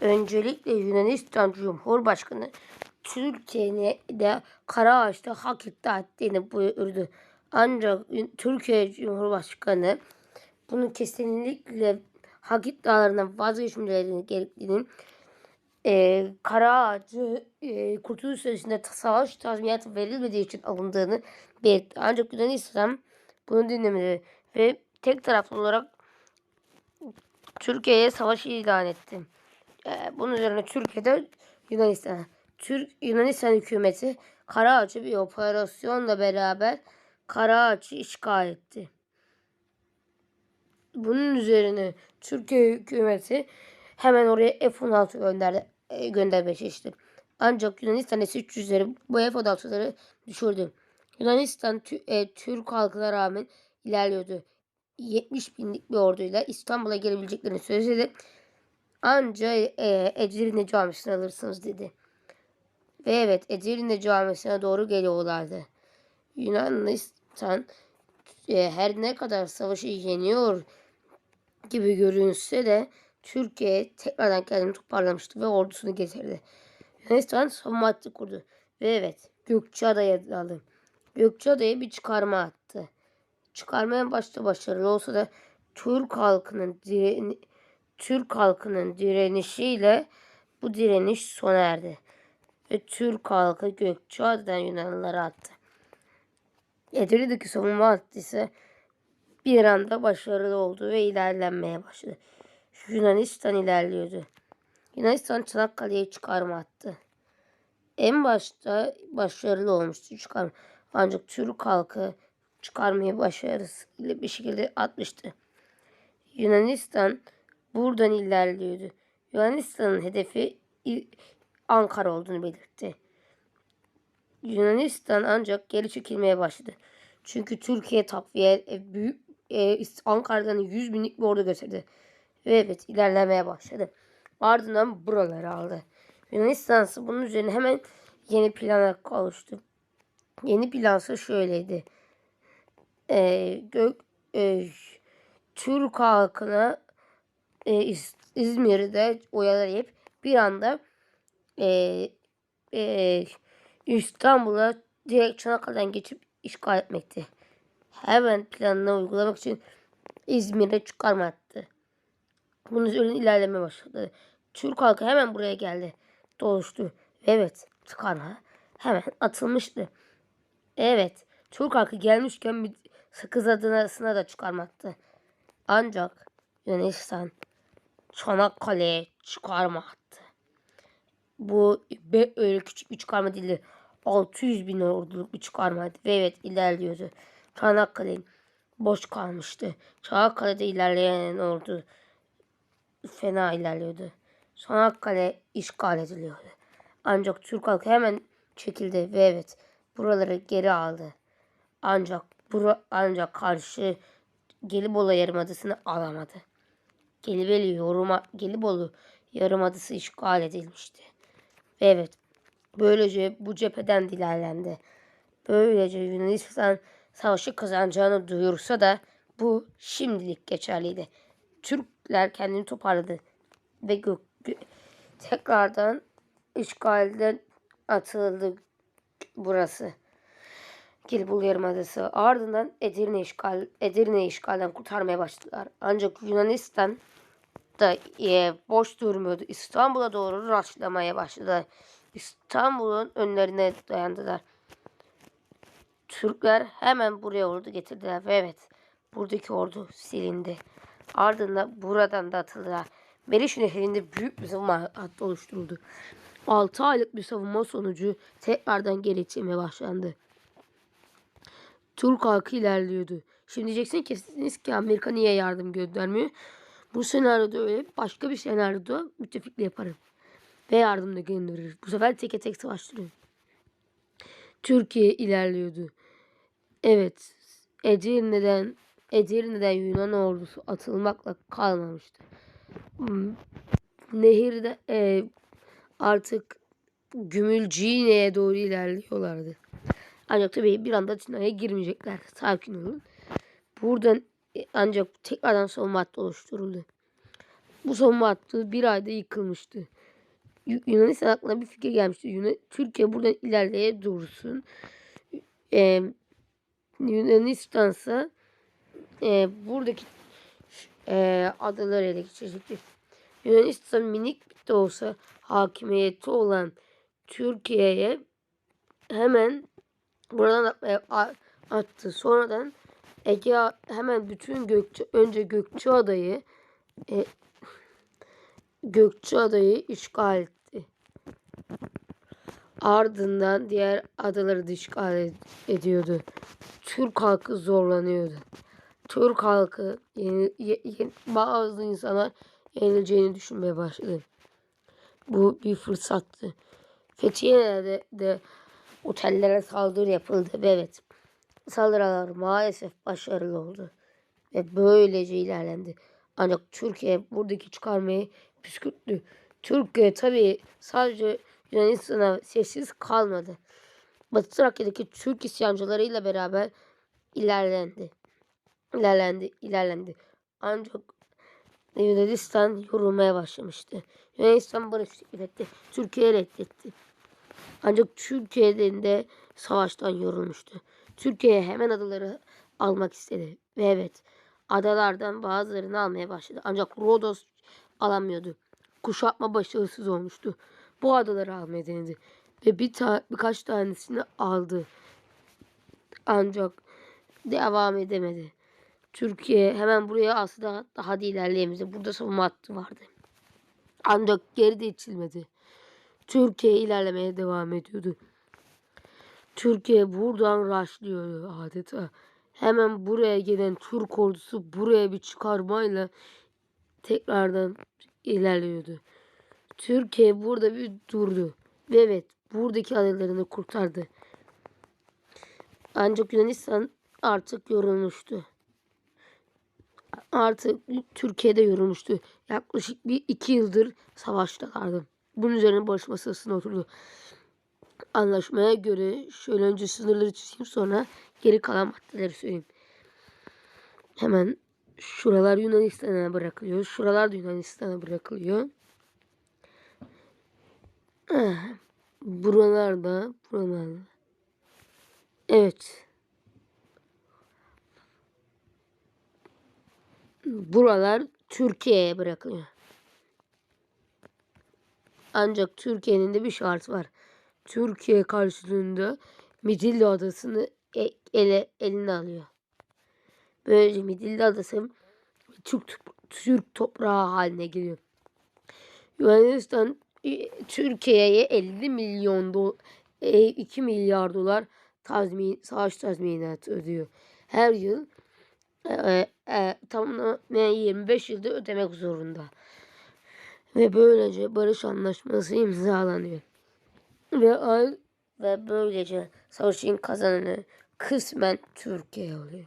Öncelikle Yunanistan Cumhurbaşkanı Türkiye'de Karaağaç'ta hak iddia ettiğini buyurdu. Ancak Türkiye Cumhurbaşkanı bunu kesinlikle hak iddialarından vazgeçmelerini gerektiğini e, Karaağaç'ı e, Kurtuluş Savaşı'nda savaş tazminatı verilmediği için alındığını belirtti. Ancak Yunanistan bunu dinlemedi ve tek taraflı olarak Türkiye'ye savaş ilan etti. Ee, bunun üzerine Türkiye'de Yunanistan, Türk Yunanistan hükümeti Karaağaç'ı bir operasyonla beraber Karaağaç'ı işgal etti. Bunun üzerine Türkiye hükümeti hemen oraya F-16 gönderdi, e, göndermeye çalıştı. Ancak Yunanistan S-300'leri bu F-16'ları düşürdü. Yunanistan e, Türk halkına rağmen ilerliyordu. 70 binlik bir orduyla İstanbul'a gelebileceklerini söyledi. Anca e, Edirne Camisi'ni alırsınız dedi. Ve evet Edirne Camisi'ne doğru geliyorlardı. Yunanistan e, her ne kadar savaşı yeniyor gibi görünse de Türkiye tekrardan kendini toparlamıştı ve ordusunu getirdi. Yunanistan savunma hattı kurdu. Ve evet Gökçeada'ya daldı. Gökçeada'ya bir çıkarma attı. Çıkarmaya başta başarılı olsa da Türk halkının direni, Türk halkının direnişiyle bu direniş sona erdi. Ve Türk halkı Gökçeada'dan Yunanlılara attı. Edirne'deki savunma hattı ise bir anda başarılı oldu ve ilerlenmeye başladı. Yunanistan ilerliyordu. Yunanistan Çanakkale'ye çıkarma attı. En başta başarılı olmuştu çıkarma. Ancak Türk halkı çıkarmayı başarısıyla bir şekilde atmıştı. Yunanistan buradan ilerliyordu. Yunanistan'ın hedefi Ankara olduğunu belirtti. Yunanistan ancak geri çekilmeye başladı. Çünkü Türkiye takviye e, büyük e, Ankara'dan 100 binlik bir ordu götürdü. Ve evet ilerlemeye başladı. Ardından buraları aldı. Yunanistan ise bunun üzerine hemen yeni plana kavuştu. Yeni plansa şöyleydi. Ee, gök, e, Türk halkına e, İz- İzmir'de oyalayıp bir anda e, e, İstanbul'a direkt Çanakkale'den geçip işgal etmekti. Hemen planını uygulamak için İzmir'e çıkarma attı. Bunun üzerine ilerleme başladı. Türk halkı hemen buraya geldi. Doluştu. Evet çıkarma hemen atılmıştı. Evet Türk halkı gelmişken bir sakız adına da çıkarmaktı. Ancak Yunanistan Çanakkale'ye çıkarma attı. Bu be, öyle küçük bir çıkarma değildi. 600 bin orduluk bir çıkarmaydı. Ve evet ilerliyordu. Çanakkale boş kalmıştı. Çanakkale'de ilerleyen ordu fena ilerliyordu. Çanakkale işgal ediliyordu. Ancak Türk halkı hemen çekildi ve evet buraları geri aldı. Ancak bura, ancak karşı Gelibolu Yarımadası'nı alamadı. Gelibolu, yoruma, Gelibolu Yarımadası işgal edilmişti. Ve evet böylece bu cepheden ilerlendi. Böylece Yunanistan savaşı kazanacağını duyursa da bu şimdilik geçerliydi. Türkler kendini toparladı ve gök, gö- tekrardan işgalden atıldı burası. Gelibolu Yarımadası. Ardından Edirne işgal Edirne işgalden kurtarmaya başladılar. Ancak Yunanistan da e, boş durmuyordu. İstanbul'a doğru raşlamaya başladılar. İstanbul'un önlerine dayandılar. Türkler hemen buraya ordu getirdiler ve evet buradaki ordu silindi. Ardından buradan da atıldılar. Meriç Nehri'nde büyük bir savunma hattı oluşturuldu. 6 aylık bir savunma sonucu tekrardan geri çekilmeye başlandı. Türk halkı ilerliyordu. Şimdi diyeceksin ki, ki Amerika niye yardım göndermiyor? Bu senaryoda öyle başka bir senaryoda müttefikle yaparım. Ve yardım da gönderir. Bu sefer teke tek savaştırıyor. Türkiye ilerliyordu. Evet. Edirne'den Edirne'den Yunan ordusu atılmakla kalmamıştı. Hmm, Nehirde e, artık Gümülcine'ye doğru ilerliyorlardı. Ancak tabii bir anda Tina'ya girmeyecekler. Sakin olun. Buradan e, ancak tekrardan savunma hattı oluşturuldu. Bu savunma hattı bir ayda yıkılmıştı. Yu- Yunanistan aklına bir fikir gelmişti. Yuna- Türkiye buradan ilerleye dursun. Ee, Yunanistan e, buradaki e, adaları ele geçirecekti. Yunanistan minik de olsa hakimiyeti olan Türkiye'ye hemen buradan a- attı. Sonradan Ege hemen bütün Gökçe önce Gökçeada'yı e, Gökçeada'yı işgal etti. Ardından diğer adaları da işgal ed- ediyordu. Türk halkı zorlanıyordu. Türk halkı yeni, ye- ye- bazı insanlar yenileceğini düşünmeye başladı. Bu bir fırsattı. Fethiye'de de otellere saldırı yapıldı. Ve evet saldırılar maalesef başarılı oldu. Ve böylece ilerlendi. Ancak Türkiye buradaki çıkarmayı püskürttü. Türkiye tabii sadece Yunanistan'a sessiz kalmadı. Batı Trakya'daki Türk isyancılarıyla beraber ilerlendi. İlerlendi, ilerlendi. Ancak Yunanistan yorulmaya başlamıştı. Yunanistan barış teklif etti. Türkiye reddetti. Ancak Türkiye'den de savaştan yorulmuştu. Türkiye hemen adaları almak istedi. Ve evet adalardan bazılarını almaya başladı. Ancak Rodos alamıyordu. Kuşatma başarısız olmuştu. Bu adaları almaya denedi. Ve bir ta birkaç tanesini aldı. Ancak devam edemedi. Türkiye hemen buraya aslında daha da ilerleyemedi. Burada savunma hattı vardı. Ancak geri de itilmedi. Türkiye ilerlemeye devam ediyordu. Türkiye buradan raşlıyordu adeta. Hemen buraya gelen Türk ordusu buraya bir çıkarmayla tekrardan ilerliyordu. Türkiye burada bir durdu. Ve evet buradaki adalarını kurtardı. Ancak Yunanistan artık yorulmuştu. Artık Türkiye'de yorulmuştu. Yaklaşık bir iki yıldır savaştalardı. Bunun üzerine barış masasına oturdu. Anlaşmaya göre şöyle önce sınırları çizeyim sonra geri kalan maddeleri söyleyeyim. Hemen şuralar Yunanistan'a bırakılıyor. Şuralar da Yunanistan'a bırakılıyor. Eh, Buralar da buralar da. Evet. Buralar Türkiye'ye bırakılıyor. Ancak Türkiye'nin de bir şartı var. Türkiye karşılığında Midilli Adası'nı e- ele, eline alıyor. Böylece Midilli Adası Türk, Türk toprağı haline geliyor. Yunanistan e, Türkiye'ye 50 milyon do, e, 2 milyar dolar tazmin, savaş tazminatı ödüyor. Her yıl e, e, tamamen 25 yılda ödemek zorunda. Ve böylece barış anlaşması imzalanıyor. Ve ve böylece savaşın kazananı kısmen Türkiye oluyor.